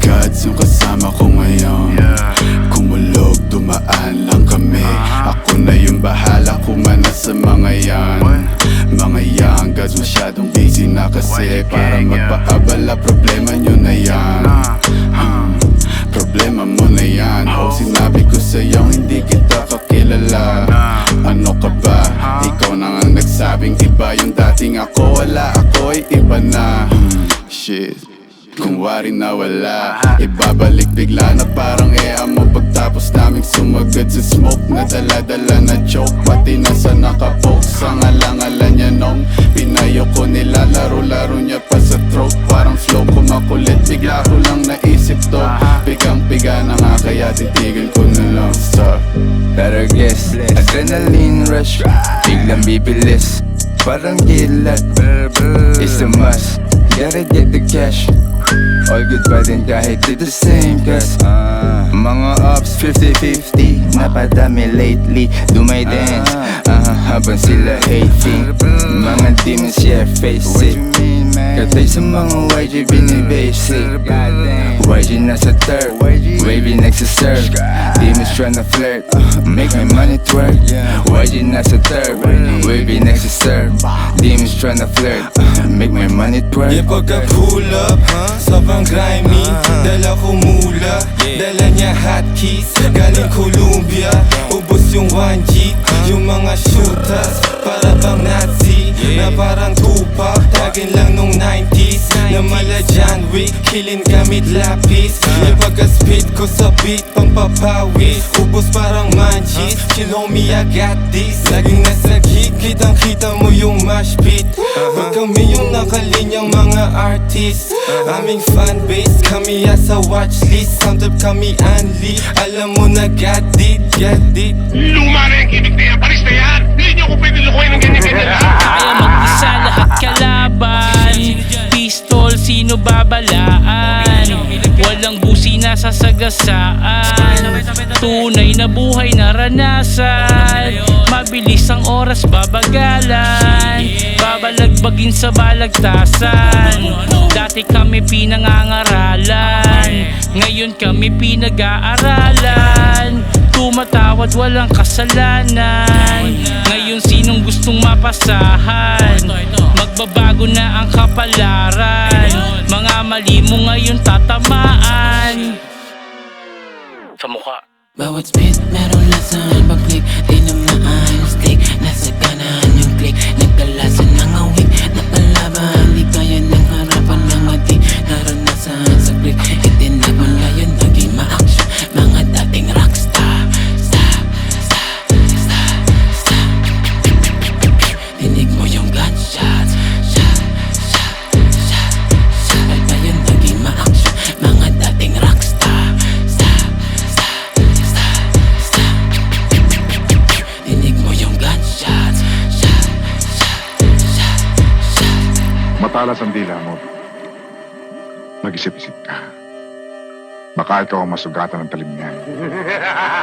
gods yung kasama ko ngayon. Kumulog, dumaan lang kami. Ako na yung bahala kumana sa mga yan. Mga young gods masyadong busy na kasi Para magpaabala problema nyo na yan. Hmm, Problema mo na yan. Ho, sinabi ko sa'yo hindi kita kakilala. Ano ka ba? Ikaw na nga nagsabing iba. Yung dating ako Wala ako ay iba na. Hmm, Shit kung wari na wala Ibabalik bigla na parang ea mo. Pagtapos naming sumagad sa smoke Na dala-dala na choke. Pati na sa nakapoke Sa ngalangalan niya nung Pinayo ko nilalaro-laro niya pa sa throat. Parang flow ko makulit Bigla ko lang naisip to. Pigang-piga na nga kaya titigil ko na lang Stop Better guess Adrenaline rush Biglang bibilis. Parang gilat It's a must Gotta get the cash All good pa din kahit di the same Cause Mga ups 50-50 Napadami lately Do my dance uh, Habang sila hating Mga demons yeah face it. Katay sa mga YG binibasic YG nasa third Wavy next to serve. Demons tryna flirt Make my money twerk. YG nasa third Wavy next to serve Demons tryna flirt. Make my money twerk. Yeah, pagka pull up, sobrang grimy Dala ko mula, dala niya hotkeys Galing Columbia, ubos yung 1G Yung mga shooters, para bang Nazi Na parang Tupac, tagin lang nung 90s Na mala John Wick, killing gamit lapis. Yeah, pagka speed ko sa beat, papawis Ubos parang manchis, chill homie I got this. Laging nasa gig, kitang kita mo yung mash beat Pag kami yung nakalinyang mga artist. Aming fanbase, kami asa watchlist Soundtrap kami unli, alam mo na got it, got it. Luma na yung gimmick na yan, panis na yan. Hindi niyo ko pwede lukuhin ng ganyan-ganyan Kaya mag-isa lahat kalaban. Pistol, sino babalaan? Walang busi na sasagasaan Tunay na buhay naranasan. Mabilis ang oras babagalan. Babalagbagin sa balagtasan. Dati kami pinangangaralan. Ngayon kami pinag-aaralan. Tumatawad walang kasalanan. Ngayon sinong gustong mapasahan? Magbabago na ang kapalaran. Mga mali mo ngayon tatamaan Sa mukha Bawat meron lasan Matalas ang dila mo. Mag-isip-isip ka. Baka ikaw ang masugatan ng talim niyan.